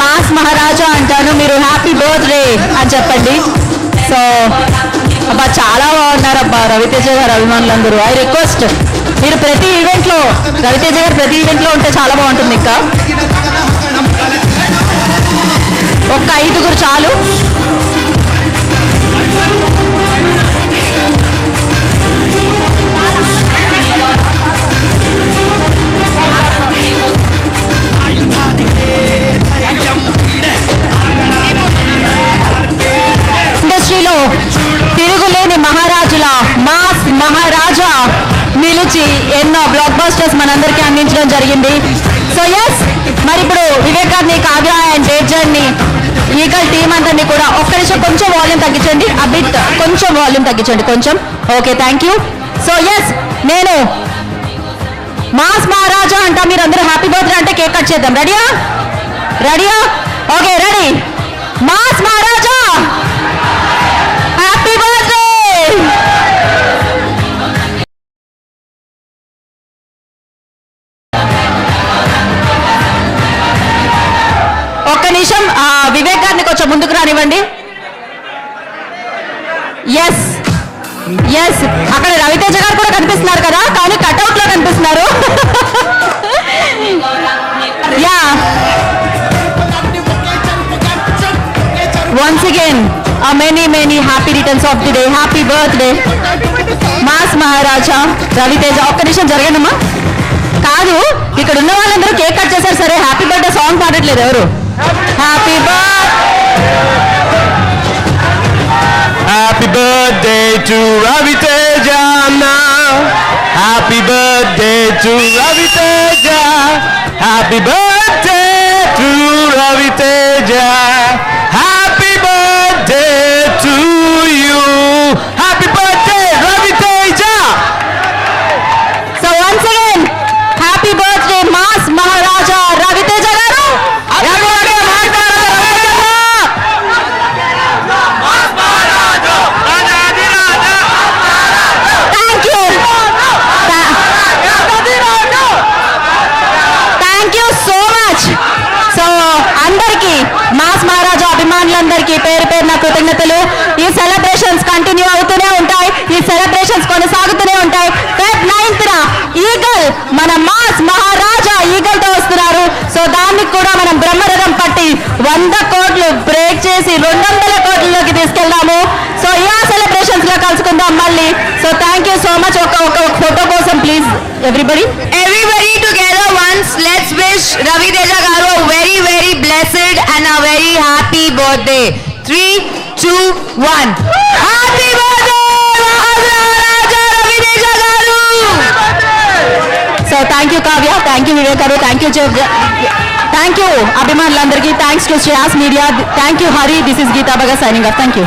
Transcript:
Mass Maharaja అంటాను మీరు happy birthday అని చెప్పండి. సో అబ్బా చాలా బాగున్నారు అబ్బా రవితేజ గారు అభిమానులందరూ. ఐ రిక్వెస్ట్ మీరు ప్రతి ఈవెంట్లో రవితేజ గారు ప్రతి ఈవెంట్లో ఉంటే చాలా బాగుంటుంది ఇంకా ఒక్క ఐదుగురు చాలు. మహారాజా నిలిచి ఎన్నో బ్లాక్ బస్టర్స్ మనందరికీ అందించడం జరిగింది. సో ఎస్ మరి ఇప్పుడు వివేకాన్ని కావ్య అండ్ డేజర్ని ఈగల్ టీం అందరినీ కూడా ఒక్క నిమిషం కొంచెం వాల్యూమ్ తగ్గించండి. అబిట్ బిట్ కొంచెం వాల్యూమ్ తగ్గించండి కొంచెం. Okay thank you so yes నేను మాస్ మహారాజా అంట మీరు అందరూ హ్యాపీ బర్త్డే అంటే కేక్ కట్ చేద్దాం. రెడీయా రెడీయా నిమిషం. వివేక్ గారిని కొంచెం ముందుకు రానివ్వండి. ఎస్ ఎస్ అక్కడ రవితేజ గారు కూడా కనిపిస్తున్నారు కదా? కానీ కట్అవుట్లో కనిపిస్తున్నారు. Yeah once again many many happy returns of the day happy birthday mass Maharaja Ravi Teja ఒక్క నిమిషం జరగనమ్మా. కాదు ఇక్కడ ఉన్న వాళ్ళందరూ కేక్ కట్ చేశారు. సరే హ్యాపీ బర్త్డే సాంగ్ పాడట్లేదు ఎవరు? Happy birthday! Happy birthday to Ravi Tejana. Happy birthday to Ravi Teja. Happy birthday. అభిమానులందరికీ పేరు పేరున కృతజ్ఞతలు. ఈ సెలబ్రేషన్స్ కంటిన్యూ అవుతూనే ఉంటాయి. ఈ సెలబ్రేషన్స్ కొనసాగుతూనే ఉంటాయి. ఫెబ్ నైన్త్ ఈగల్ మన మాస్ మహారాజా ఈగల్తో వస్తున్నారు. సో దానికి కూడా మనం బ్రహ్మరథం పట్టి వంద కోట్లు బ్రేక్ చేసి రెండు వందల కోట్లలోకి తీసుకెళ్దాము. సో ఈ సెలబ్రేషన్స్లో కలుసుకుందాం మళ్ళీ. So thank you so much ఒక ఒక ఫోటో కోసం please everybody everybody together once let's wish Ravi Teja Garu very very, very very and a birthday three two one happy one. So thank you Kavya thank you Vivek garu thank you thank you అభిమానులందరికీ thanks to Shreyas Media thank you Hari this is Geetha బగా signing off thank you